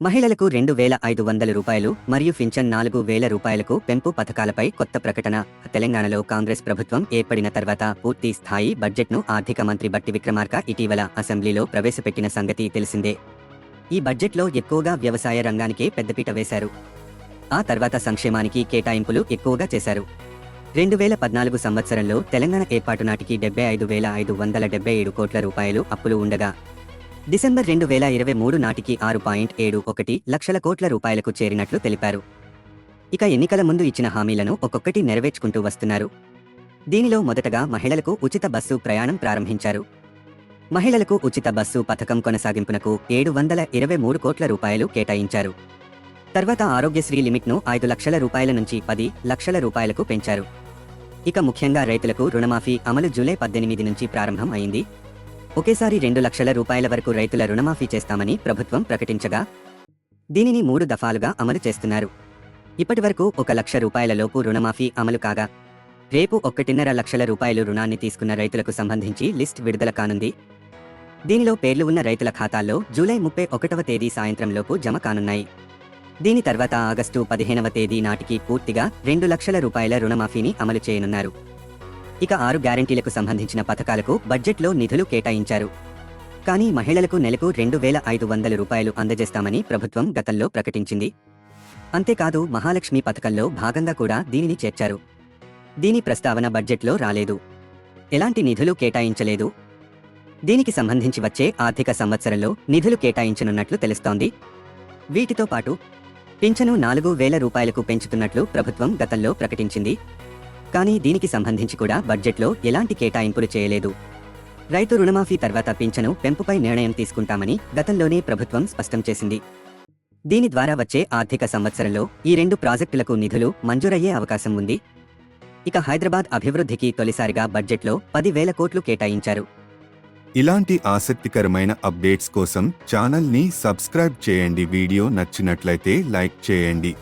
మహిళలకు రెండు వేల ఐదు వందల రూపాయలు మరియు పింఛన్ నాలుగు వేల రూపాయలకు పెంపు పథకాలపై కొత్త ప్రకటన. తెలంగాణలో కాంగ్రెస్ ప్రభుత్వం ఏర్పడిన తర్వాత పూర్తి స్థాయి బడ్జెట్ను ఆర్థిక మంత్రి బట్టి విక్రమార్క ఇటీవల అసెంబ్లీలో ప్రవేశపెట్టిన సంగతి తెలిసిందే. ఈ బడ్జెట్లో ఎక్కువగా వ్యవసాయ రంగానికే పెద్దపీట వేశారు. ఆ తర్వాత సంక్షేమానికి కేటాయింపులు ఎక్కువగా చేశారు. రెండు వేల పద్నాలుగు సంవత్సరంలో తెలంగాణ ఏర్పాటు నాటికి డెబ్బై ఐదు వేల ఐదు వందల డెబ్బై ఏడు కోట్ల రూపాయలు అప్పులు ఉండగా డిసెంబర్ రెండు వేల ఇరవై మూడు నాటికి ఆరు పాయింట్ ఏడు ఒకటి లక్షల కోట్ల రూపాయలకు చేరినట్లు తెలిపారు. ఇక ఎన్నికల ముందు ఇచ్చిన హామీలను ఒక్కొక్కటి నెరవేర్చుకుంటూ వస్తున్నారు. దీనిలో మొదటగా మహిళలకు ఉచిత బస్సు ప్రయాణం ప్రారంభించారు. మహిళలకు ఉచిత బస్సు పథకం కొనసాగింపునకు ఏడు వందల ఇరవై మూడు కోట్ల రూపాయలు కేటాయించారు. తర్వాత ఆరోగ్యశ్రీ లిమిట్ను ఐదు లక్షల రూపాయల నుంచి పది లక్షల రూపాయలకు పెంచారు. ఇక ముఖ్యంగా రైతులకు రుణమాఫీ అమలు జూలై పద్దెనిమిది నుంచి ప్రారంభం అయింది. ఒకేసారి రెండు లక్షల రూపాయల వరకు రైతుల రుణమాఫీ చేస్తామని ప్రభుత్వం ప్రకటించగా దీనిని మూడు దఫాలుగా అమలు చేస్తున్నారు. ఇప్పటివరకు ఒక లక్ష రూపాయల లోపు రుణమాఫీ అమలు కాగా రేపు ఒకటిన్నర లక్షల రూపాయలు రుణాన్ని తీసుకున్న రైతులకు సంబంధించి లిస్ట్ విడుదల కానుంది. దీనిలో పేర్లు ఉన్న రైతుల ఖాతాల్లో జూలై ముప్పై ఒకటవ తేదీ సాయంత్రంలోపు జమ కానున్నాయి. దీని తర్వాత ఆగస్టు పదిహేనవ తేదీ నాటికి పూర్తిగా రెండు లక్షల రూపాయల రుణమాఫీని అమలు చేయనున్నారు. ఇక ఆరు గ్యారంటీలకు సంబంధించిన పథకాలకు బడ్జెట్లో నిధులు కేటాయించారు. కానీ మహిళలకు నెలకు రెండు వేల ఐదు వందల రూపాయలు అందజేస్తామని ప్రభుత్వం గతంలో ప్రకటించింది. అంతేకాదు మహాలక్ష్మి పథకంలో భాగంగా కూడా దీనిని చేర్చారు. దీని ప్రస్తావన బడ్జెట్లో రాలేదు. ఎలాంటి నిధులు కేటాయించలేదు? దీనికి సంబంధించి వచ్చే ఆర్థిక సంవత్సరంలో నిధులు కేటాయించనున్నట్లు తెలుస్తోంది. వీటితో పాటు పింఛను నాలుగు వేల రూపాయలకు పెంచుతున్నట్లు ప్రభుత్వం గతంలో ప్రకటించింది. కానీ దీనికి సంబంధించి కూడా బడ్జెట్లో ఎలాంటి కేటాయింపులు చేయలేదు. రైతు రుణమాఫీ తర్వాత పింఛను పెంపుపై నిర్ణయం తీసుకుంటామని గతంలోనే ప్రభుత్వం స్పష్టం చేసింది. దీని ద్వారా వచ్చే ఆర్థిక సంవత్సరంలో ఈ రెండు ప్రాజెక్టులకు నిధులు మంజూరయ్యే అవకాశం ఉంది. ఇక హైదరాబాద్ అభివృద్ధికి తొలిసారిగా బడ్జెట్లో పదివేల కోట్లు కేటాయించారు. ఇలాంటి ఆసక్తికరమైన అప్డేట్స్ కోసం ఛానల్ని సబ్స్క్రైబ్ చేయండి. వీడియో నచ్చినట్లయితే లైక్ చేయండి.